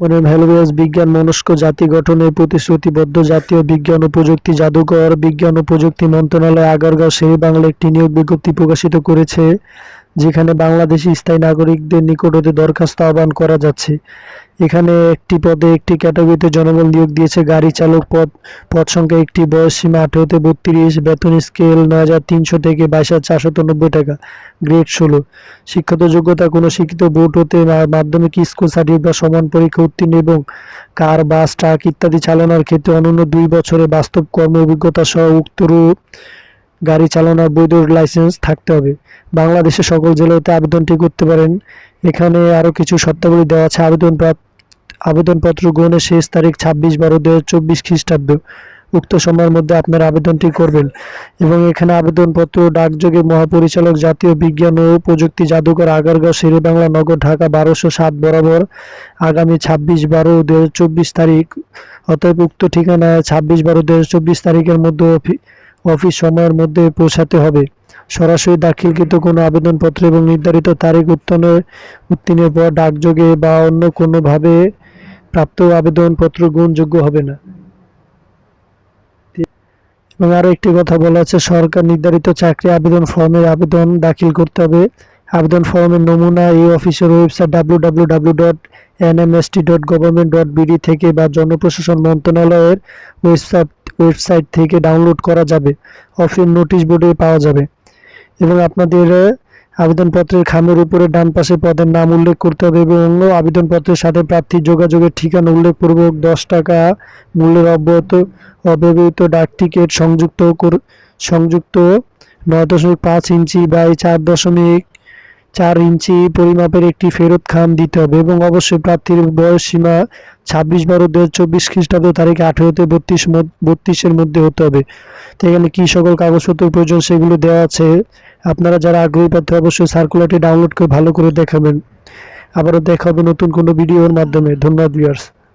পরে ভ্যালুয়েস বিজ্ঞান, মনস্ক জাতি গঠনে প্রতিশ্রুতিবদ্ধ জাতীয় বিজ্ঞান ও প্রযুক্তি জাদুঘর, বিজ্ঞান ও প্রযুক্তি মন্ত্রণালয় আগারগাঁও শেরে বাংলা একটি নিয়োগ বিজ্ঞপ্তি প্রকাশিত করেছে। যেখানে বাংলাদেশি স্থায়ী নাগরিকদের নিকট হতে দরখাস্ত আহ্বান করা যাচ্ছে। এখানে একটি পদে একটি ক্যাটাগরিতে জনবল নিয়োগ দিয়েছে গাড়ি চালক পদ। পদ সংখ্যা একটি, বয়স সীমা আঠারো হতে বত্রিশ, বেতন স্কেল নয় হাজার তিনশো থেকে বাইশ হাজার চারশত নব্বই টাকা, গ্রেড ষোলো। শিক্ষাগত যোগ্যতা কোনো শিক্ষিত বোর্ড হতে মাধ্যমিক, স্কুল সার্টিফিকেট বা সমান পরীক্ষা উত্তীর্ণ এবং কার, বাস, ট্রাক ইত্যাদি চালানোর ক্ষেত্রে অনন্য দুই বছরের বাস্তব কর্ম অভিজ্ঞতা সহ উক্তরূপ গাড়ি চালানোর বৈধ লাইসেন্স থাকতে হবে। বাংলাদেশের সকল জেলাতে আবেদনটি করতে পারেন। এখানে আরও কিছু শর্তাবলী দেওয়া আছে। আবেদন আবেদনপত্র গ্রহণের শেষ তারিখ ছাব্বিশ বারো দু হাজার চব্বিশ খ্রিস্টাব্দ। উক্ত সময়ের মধ্যে আপনার আবেদনটি করবেন এবং এখানে আবেদনপত্র, ডাকযোগে মহাপরিচালক, জাতীয় বিজ্ঞান ও প্রযুক্তি জাদুঘর, আগারগাঁও, শেরেবাংলা, নগর, ঢাকা, বারোশো সাত বরাবর আগামী ছাব্বিশ বারো দু হাজার চব্বিশ তারিখ। অতএব উক্ত ঠিকানায় ছাব্বিশ বারো দু হাজার চব্বিশ তারিখের মধ্যে অফিস সময়ের মধ্যে পৌঁছাতে হবে। সরাসরি দাখিলকৃত কোনো আবেদনপত্র এবং নির্ধারিত তারিখ উত্তোলনের উত্তীর্ণের পর ডাকযোগে বা অন্য কোনোভাবে প্রাপ্ত আবেদনপত্র গ্রহণযোগ্য হবে না। এবং আরও একটি কথা বলা আছে, সরকার নির্ধারিত চাকরি আবেদন ফর্মের আবেদন দাখিল করতে হবে। আবেদন ফর্মের নমুনা এই অফিসের website dot NMST dot government dot BD থেকে বা জনপ্রশাসন মন্ত্রণালয়ের ওয়েবসাইট ওয়েবসাইট থেকে ডাউনলোড করা যাবে। অফিস নোটিশ বোর্ডে পাওয়া যাবে। এবং আপনাদের আবেদনপত্রের খামের উপরে ডান পাশে পদের নাম উল্লেখ করতে হবে এবং আবেদনপত্রের সাথে প্রার্থীর যোগাযোগের ঠিকানা উল্লেখ উল্লেখপূর্বক দশ টাকা মূল্যের অব্যাহত, অব্যবহৃত ডাক টিকিট সংযুক্ত সংযুক্ত নয় দশমিক পাঁচ ইঞ্চি বাই চার দশমিক চার ইঞ্চি পরিমাপের একটি ফেরত খাম দিতে হবে এবং অবশ্যই প্রার্থীর বয়স সীমা ছাব্বিশ বারো দু হাজার চব্বিশ খ্রিস্টাব্দ তারিখে আঠেরোতে বত্রিশ বত্রিশের মধ্যে হতে হবে। তো এখানে কী সকল কাগজপত্র প্রয়োজন সেগুলো দেওয়া আছে। আপনারা যারা আগ্রহী পাত্র অবশ্যই সার্কুলারটি ডাউনলোড করে ভালো করে দেখাবেন। আবারও দেখাবে নতুন কোনো ভিডিওর মাধ্যমে। ধন্যবাদ ভিউয়ার্স